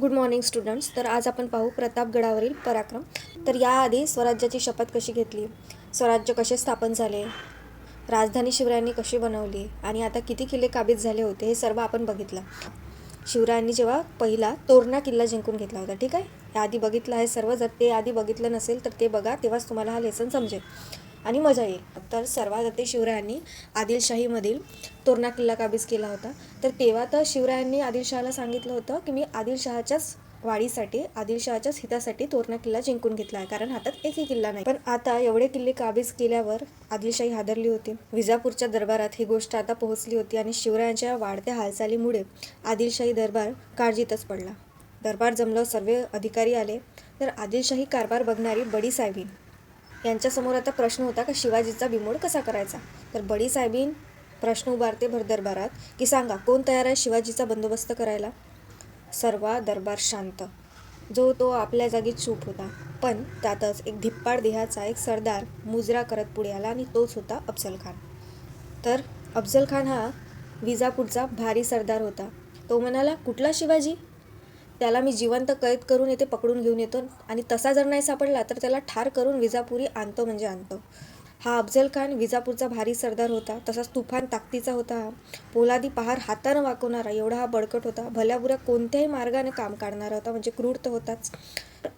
Good morning students तर आज आपण पाहू प्रतापगडावरील पराक्रम. तर याआधी स्वराज्याची शपथ कशी घेतली? स्वराज्य कसे स्थापन झाले? राजधानी शिवरायांनी कशी बनवली? आणि आता किती किल्ले काबीज झाले होते हे सर्व आपण बघितलं. शिवरायांनी जेव्हा पहिला तोरणा किल्ला जिंकून घेतला होता ठीक आहे? याआधी बघितलं आहे सर्व. जर ते आधी बघितलं नसेल तर ते बघा तेव्हाच तुम्हाला हा लेसन समजेल. आणि मजा येईल. तर सर्वात आधी शिवरायांनी आदिलशाहीमधील तोरणा किल्ला काबीज केला होता. तर तेव्हा तर शिवरायांनी आदिलशहाला सांगितलं होतं की मी आदिलशहाच्याच वाढीसाठी आदिलशहाच्याच हितासाठी तोरणा किल्ला जिंकून घेतला आहे. कारण हातात एकही किल्ला नाही. पण आता एवढे किल्ले काबीज केल्यावर आदिलशाही हादरली होती. विजापूरच्या दरबारात ही गोष्ट आता पोहोचली होती आणि शिवरायांच्या वाढत्या हालचालीमुळे आदिलशाही दरबार काळजीतच पडला. दरबार जमलं सर्व अधिकारी आले. तर आदिलशाही कारभार बघणारी बडी साहेबीन यांच्यासमोर आता प्रश्न होता का शिवाजीचा बिमोड कसा करायचा? तर बडी साहेबीन प्रश्न उभारते भर दरबारात की सांगा कोण तयार आहे शिवाजीचा बंदोबस्त करायला? सर्वा दरबार शांत. जो तो आपल्या जागी चूप होता. पण त्यातच एक धिप्पाड देहाचा एक सरदार मुजरा करत पुढे आला आणि तोच होता अफजल खान. तर अफजल खान हा विजापूरचा भारी सरदार होता. तो म्हणाला कुठला शिवाजी? त्याला मी जिवंत कैद करून येथे पकडून घेऊन येतो आणि तसा जर नाही सापडला तर त्याला ठार करून विजापुरी आणतो म्हणजे आणतो. हा अफजल खान विजापूरचा भारी सरदार होता तसाच तुफान ताकदीचा होता हा. पोलादी पहार हातानं वाकवणारा एवढा हा बळकट होता. भल्याबुऱ्या कोणत्याही मार्गाने काम काढणारा होता म्हणजे क्रूर तर होताच.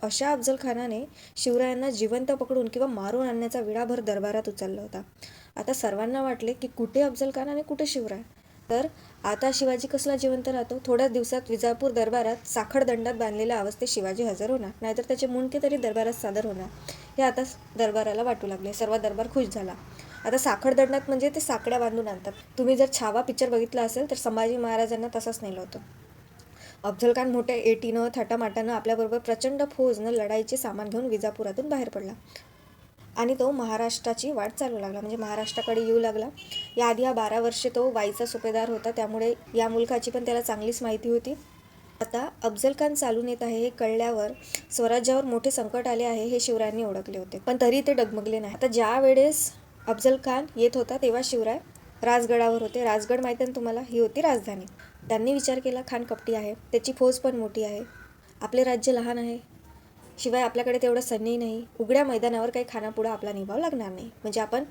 अशा अफजल खानाने शिवरायांना जिवंत पकडून किंवा मारून आणण्याचा विडाभर दरबारात उचलला होता. आता सर्वांना वाटले की कुठे अफजल खान आणि कुठे शिवराय? तर आता शिवाजी कसला जिवंत राहतो? थोड्याच दिवसात विजापूर दरबारात साखरदंडात बांधलेल्या अवस्थेत शिवाजी हजर होणार. नाहीतर त्याचे मुंडके तरी दरबारात सादर होणार. हे आता दरबाराला वाटू लागले. सर्व दरबार खुश झाला. आता साखरदंडात म्हणजे ते साकड्या बांधून आणतात. तुम्ही जर छावा पिक्चर बघितला असेल तर संभाजी महाराजांना तसंच नेलं होतं. अफजल खान मोठ्या एटीनं थाटामाटानं आपल्याबरोबर प्रचंड फौजनं लढाईचे सामान घेऊन विजापुरातून बाहेर पडला. आणि तो महाराष्ट्राची वाट चालू लागला. म्हणजे महाराष्ट्राकडे येऊ लागला. याआधी हा बारा वर्षे तो वाईचा सुपेदार होता. त्यामुळे या मुलखाची पण त्याला चांगलीच माहिती होती. आता अफजल खान चालून येत आहे हे कळल्यावर स्वराज्यावर मोठे संकट आले आहे हे शिवरायांनी ओळखले होते. पण तरी ते डगमगले नाही. आता ज्या वेळेस अफजल खान येत होता तेव्हा शिवराय राजगडावर होते. राजगड माहिती आहे तुम्हाला? ही होती राजधानी. त्यांनी विचार केला खान कपटी आहे. त्याची फौज पण मोठी आहे. आपले राज्य लहान आहे. शिवाय आपल्याकडे तेवढं सैन्यही नाही. उघड्या मैदानावर काही खानापुढा आपला निभाव लागणार नाही. म्हणजे आपण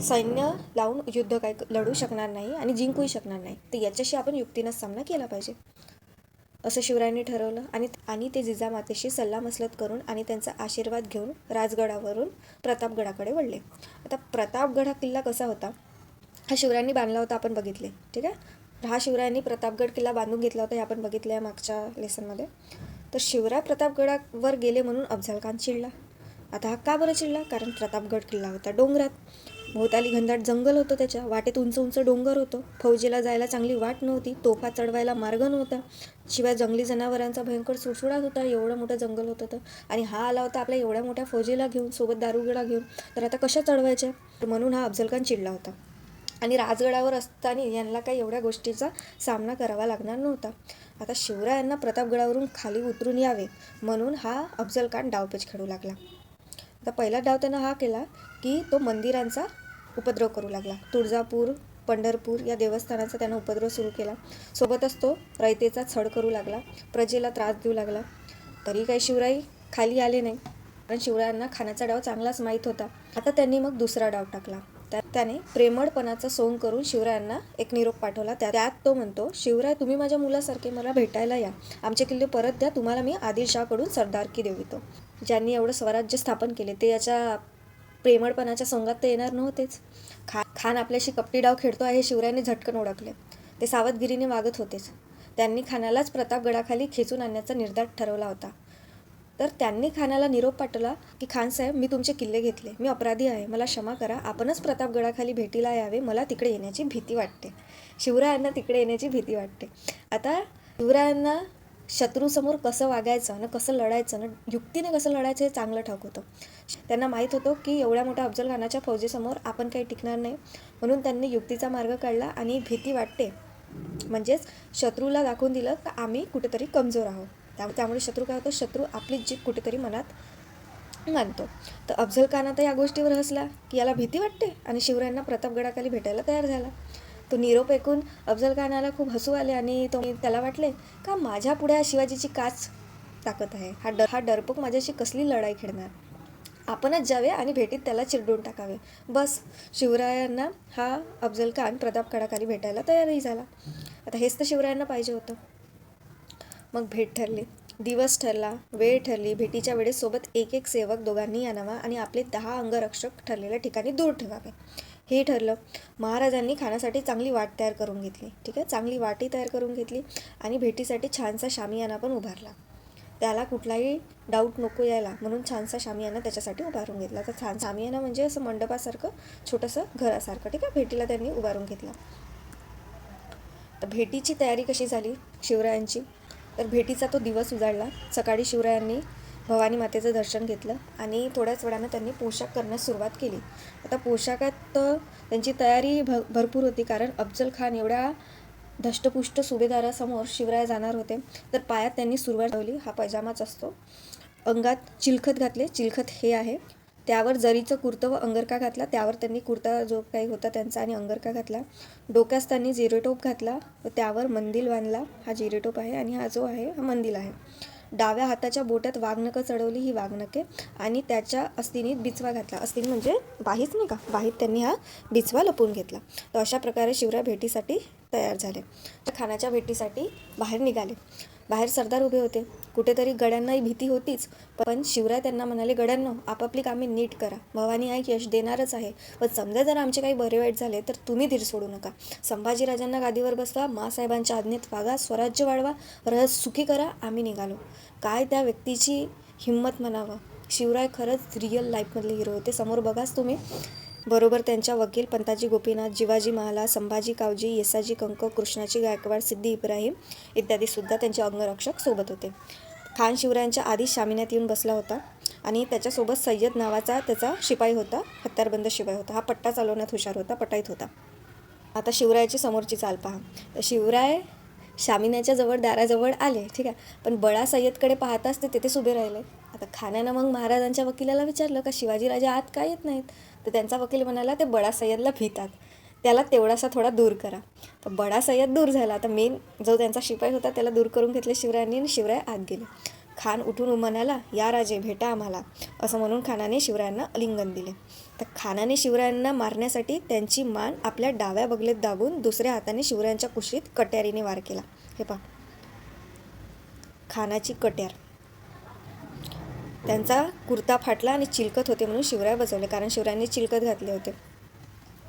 सैन्य लावून युद्ध काही लढू शकणार नाही आणि जिंकूही शकणार नाही. तर याच्याशी आपण युक्तीनं सामना केला पाहिजे. असं शिवरायांनी ठरवलं. आणि आणि ते जिजामातेशी सल्लामसलत करून आणि त्यांचा आशीर्वाद घेऊन राजगडावरून प्रतापगडाकडे वळले. आता प्रतापगड हा किल्ला कसा होता? हा शिवरायांनी बांधला होता आपण बघितले. ठीक आहे? हा शिवरायांनी प्रतापगड किल्ला बांधून घेतला होता हे आपण बघितलं आहे मागच्या लेसनमध्ये तर शिवराय प्रतापगडावर गेले म्हणून अफजल खान चिडला. आता हा का बरं चिडला? कारण प्रतापगड किल्ला होता डोंगरात. भोवताली घनदाट जंगल होतं त्याच्या. वाटेत उंच उंच डोंगर होतं. फौजेला जायला चांगली वाट नव्हती. तोफा चढवायला मार्ग नव्हता. शिवाय जंगली जनावरांचा भयंकर सुडसुडाट होता. एवढं मोठं जंगल होतं तर. आणि हा आला होता आपल्या एवढ्या मोठ्या फौजेला घेऊन सोबत दारुगडा घेऊन. तर आता कशा चढवायच्या? म्हणून हा अफजल खान चिडला होता. आणि राजगडावर असताना यांना काही एवढ्या गोष्टीचा सामना करावा लागणार नव्हता. आता शिवरायांना प्रतापगडावरून खाली उतरून यावे म्हणून हा अफजल खान डावपेच खेळू लागला. आता पहिला डाव त्यानं हा केला की तो मंदिरांचा उपद्रव करू लागला. तुळजापूर पंढरपूर या देवस्थानाचा त्यानं उपद्रव सुरू केला. सोबतच तो रयतेचा छळ करू लागला. प्रजेला त्रास देऊ लागला. तरी काही शिवराई खाली आले नाही. कारण शिवरायांना खाण्याचा डाव चांगलाच माहीत होता. आता त्यांनी मग दुसरा डाव टाकला. त्याने प्रेमळपणाचा सोंग करून शिवरायांना एक निरोप पाठवला. त्या त्यात तो म्हणतो शिवराय तुम्ही माझ्या मुलासारखे मला भेटायला या. आमचे किल्ले परत द्या. तुम्हाला मी आदिलशाहकडून सरदारकी देवितो. ज्यांनी एवढं स्वराज्य स्थापन केले ते याच्या प्रेमळपणाच्या सोंगात तर येणार नव्हतेच. खा खान आपल्याशी कपटी डाव खेळतो आहे हे शिवरायांनी झटकन ओळखले. ते सावधगिरीने वागत होतेच. त्यांनी खानालाच प्रतापगडाखाली खेचून आणण्याचा निर्धार ठरवला होता. तर त्यांनी खानाला निरोप पाठवला की खान साहेब मी तुमचे किल्ले घेतले. मी अपराधी आहे. मला क्षमा करा. आपणच प्रतापगडाखाली भेटीला यावे. मला तिकडे येण्याची भीती वाटते. शिवरायांना तिकडे येण्याची भीती वाटते. आता शिवरायांना शत्रूसमोर कसं वागायचं आणि कसं लढायचं आणि युक्तीने कसं लढायचं हे चांगलं ठाक होतं. त्यांना माहीत होतं की एवढ्या मोठ्या अफजल खानाच्या फौजेसमोर आपण काही टिकणार नाही. म्हणून त्यांनी युक्तीचा मार्ग काढला आणि भीती वाटते. म्हणजेच शत्रूला दाखवून दिलं तर आम्ही कुठेतरी कमजोर आहोत. त्या त्यामुळे शत्रू काय होतो? शत्रू आपली जीभ कुठेतरी मनात मानतो. तर अफजल खान आता या गोष्टीवर हसला की याला भीती वाटते आणि शिवरायांना प्रतापगडाखाली भेटायला तयार झाला. तो निरोप ऐकून अफजल खानाला खूप हसू आले आणि तो त्याला वाटले का माझ्या पुढे शिवाजीची काच ताकद आहे? हा डर हा डरपोक माझ्याशी कसली लढाई खेळणार? आपणच जावे आणि भेटीत त्याला चिरडून टाकावे. बस शिवरायांना हा अफजल खान प्रतापगडाखाली भेटायला तयारही झाला. आता हेच तर शिवरायांना पाहिजे होतं. मग भेट ठरली. दिवस ठरला वेळ ठरली भेटीच्या वेळेस सोबत एक एक सेवक दोघांनी आणावा आणि आपले दहा अंगरक्षक ठरलेल्या ठिकाणी दूर ठेवावे. हे ठरलं. महाराजांनी खाण्यासाठी चांगली वाट तयार करून घेतली. ठीक आहे? चांगली वाटी तयार करून घेतली आणि भेटीसाठी छानसा शामियाना पण उभारला. त्याला कुठलाही डाऊट नको यायला म्हणून छानसा शामियाना त्याच्यासाठी उभारून घेतला. तर छान शामियाना म्हणजे असं मंडपासारखं छोटंसं घरासारखं. ठीक आहे? भेटीला त्यांनी उभारून घेतला. तर भेटीची तयारी कशी झाली? शिवरायांची. तर भेटीचा तो दिवस उजाडला. सकाळी शिवरायांनी भवानी मातेचं दर्शन घेतलं आणि थोड्याच वेळानं त्यांनी पोशाख करण्यास सुरुवात केली. आता पोशाखात त्यांची तयारी भ भरपूर होती कारण अफजल खान एवढ्या धष्टपुष्ट सुभेदारासमोर शिवराय जाणार होते. तर पायात त्यांनी सुरुवात ठेवली हा पैजामाच असतो. अंगात चिलखत घातले. चिलखत हे आहे. त्यावर जरीचं कुर्तं व अंगरका घातला त्यावर त्यांनी कुर्ता जो काही होता त्यांचा आणि अंगरका घातला. डोक्यास त्यांनी जिरेटोप घातला व त्यावर मंदिल बांधला. हा जिरेटोप आहे आणि हा जो आहे हा मंदिल आहे. डाव्या हाताच्या बोटात वाघनकं चढवली ही वाघनके आणि त्याच्या अस्थिनीत बिचवा घातला. अस्तिनी म्हणजे बाहीच नाही का? बाहीत त्यांनी हा बिचवा लपवून घेतला. तर अशा प्रकारे शिवराय भेटीसाठी तयार झाले. तर खानाच्या भेटीसाठी बाहेर निघाले. बाहेर सरदार उभे होते. कुठेतरी गड्यांनाही भीती होतीच. पण शिवराय त्यांना म्हणाले गड्यांनो आपापली कामे नीट करा. भवानी आई यश देणारच आहे. पण समजा जर आमचे काही बरे वाईट झाले तर तुम्ही धीर सोडू नका. संभाजीराजांना गादीवर बसवा. मासाहेबांच्या आज्ञेत वागा. स्वराज्य वाढवा. रहस सुखी करा. आम्ही निघालो. काय त्या व्यक्तीची हिंमत म्हणावं? शिवराय खरंच रिअल लाईफमधले हिरो होते. समोर बघाच तुम्ही. बरोबर त्यांच्या वकील पंताजी गोपीनाथ जिवाजी महाला संभाजी कावजी येसाजी कंक कृष्णाजी गायकवाड सिद्धी इब्राहिम इत्यादी सुद्धा त्यांचे अंगरक्षक सोबत होते. खान शिवरायांच्या आधी शामिन्यात येऊन बसला होता आणि त्याच्यासोबत सय्यद नावाचा त्याचा शिपाई होता हत्यारबंद शिपाई होता. हा पट्टा चालवण्यात हुशार होता पटाईत होता. आता शिवरायाची समोरची चाल पहा. तर शिवराय शामिन्याच्या जवळ दाराजवळ आले ठीक आहे. पण बळा सय्यदकडे पाहताच ते तिथेच उभे राहिले. आता खाण्यानं मग महाराजांच्या वकिलाला विचारलं का शिवाजीराजा आत का येत नाहीत? तर त्यांचा वकील म्हणाला ते बडा सय्यदला भीतात. त्याला तेवढासा थोडा दूर करा. तर बडा सय्यद दूर झाला. तर मेन जो त्यांचा शिपाई होता त्याला दूर करून घेतले शिवरायांनी आणि शिवराय आत गेले. खान उठून म्हणाला या राजे भेटा आम्हाला. असं म्हणून खानाने शिवरायांना अलिंगन दिले. तर खानाने शिवरायांना मारण्यासाठी त्यांची मान आपल्या डाव्या बगलेत दाबून दुसऱ्या हाताने शिवरायांच्या कुशीत कट्यारीने वार केला. हे पहा. खानाची कट्यार. त्यांचा कुर्ता फाटला आणि चिलकत होते म्हणून शिवराय बजवले कारण शिवरायांनी चिलकत घातले होते.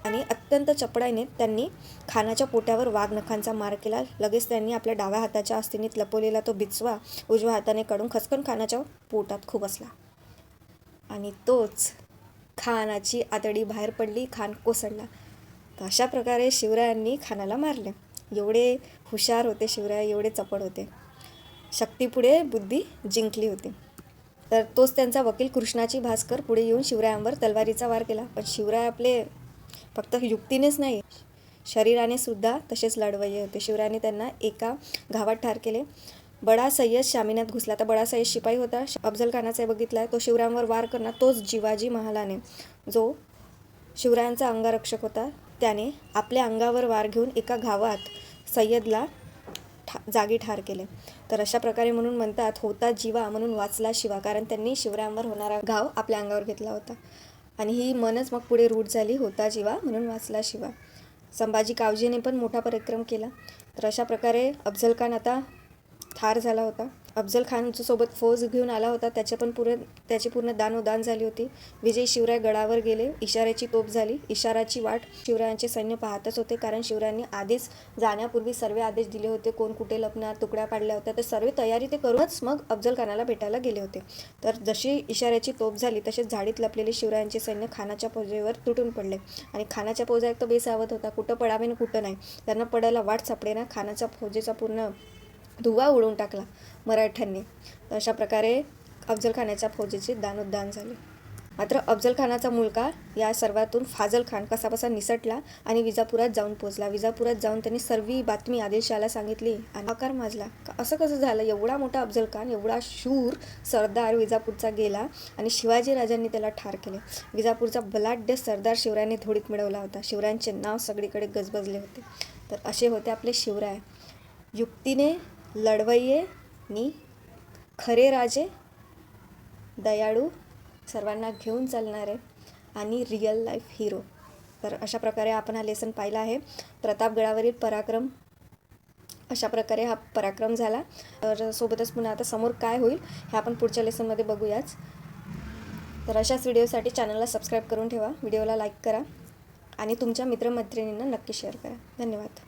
आणि अत्यंत चपडाईने त्यांनी खानाच्या पोट्यावर वाघ नखांचा मार केला. लगेच त्यांनी आपल्या डाव्या हाताच्या अस्थिनीत लपवलेला तो बिचवा उजव्या हाताने काढून खसकन खानाच्या पोटात खूप असला. आणि तोच खानाची आतडी बाहेर पडली खान कोसळला. तर अशा प्रकारे शिवरायांनी खानाला मारले. एवढे हुशार होते शिवराय एवढे चपळ होते. शक्तीपुढे बुद्धी जिंकली होती. तर तोच त्यांचा वकील कृष्णाची भास्कर पुढे येऊन शिवरायांवर तलवारीचा वार केला. पण शिवराय आपले फक्त युक्तीनेच नाही शरीराने सुद्धा तसेच लढवय्ये होते. शिवरायाने त्यांना एका घावात ठार केले. बडा सय्यद शामिन्यात घुसला. तर बडा सय्यद शिपाई होता. अफजल खानाचा बघितला आहे. तो शिवरायांवर वार करणार. तोच जिवाजी महालाने. जो शिवरायांचा अंगरक्षक होता त्याने आपल्या अंगावर वार घेऊन एका घावात सय्यदला ठा जागी ठार केले. तर अशा प्रकारे म्हणून म्हणतात होता जीवा म्हणून वाचला शिवा कारण त्यांनी शिवरायांवर होणारा घाव आपल्या अंगावर घेतला होता. आणि ही मनच मग पुढे रूढ झाली होता जीवा म्हणून वाचला शिवा. संभाजी कावजीने पण मोठा परिक्रम केला. तर अशा प्रकारे अफजल खान आता ठार झाला होता. अफजल खान सोबत फौज घेऊन आला होता. त्याच्या पण पूर्ण त्याची पूर्ण दानोदान झाली होती. विजय शिवराय गडावर गेले. इशाऱ्याची तोप झाली. इशाराची वाट शिवरायांचे सैन्य पाहतच होते. कारण शिवरायांनी आधीच जाण्यापूर्वी सर्व आदेश दिले होते. कोण कुठे लपणार तुकड्या पाडल्या होत्या. तर सर्व तयारी ते करूनच मग अफजल खानाला भेटायला गेले होते. तर जशी इशाऱ्याची तोप झाली तसेच झाडीत लपलेले शिवरायांचे सैन्य खानाच्या फौजेवर तुटून पडले. आणि खानाच्या फौजा एक तर बेसावत होता. कुठं पडावे आणि कुठं नाही. त्यांना पडायला वाट सापडे ना खानाच्या फौजेचा पूर्ण धुवा उडवून टाकला मराठ्यांनी. तर अशा प्रकारे अफजलखानाच्या फौजेचे दानोद्दान झाले. मात्र अफजलखानाचा मुलगा या सर्वातून फाजलखान कसाबसा कसा निसटला आणि विजापुरात जाऊन पोचला विजापुरात जाऊन त्यांनी सर्व बातमी आदिलशहाला सांगितली आणि आकार माजला. का असं कसं झालं? एवढा मोठा अफजलखान एवढा शूर सरदार विजापूरचा गेला आणि शिवाजी राजांनी त्याला ठार केले. विजापूरचा बलाढ्य सरदार शिवरायांनी धोडीत मिळवला होता. शिवरायांचे नाव सगळीकडे गजबजले होते. तर असे होते आपले शिवराय. युक्तीने लढवय्ये नि खरे राजे दयाळू सर्वांना घेऊन चालणारे आणि रिअल लाईफ हिरो तर अशा प्रकारे आपण हा लेसन पाहिला आहे. प्रतापगडावरील पराक्रम अशा प्रकारे हा पराक्रम झाला. तर सोबतच पुन्हा आता समोर काय होईल हे आपण पुढच्या लेसनमध्ये बघूयाच. तर अशाच व्हिडिओसाठी चॅनलला सबस्क्राईब करून ठेवा. व्हिडिओला लाईक करा आणि तुमच्या मित्रमैत्रिणींना नक्की शेअर करा. धन्यवाद.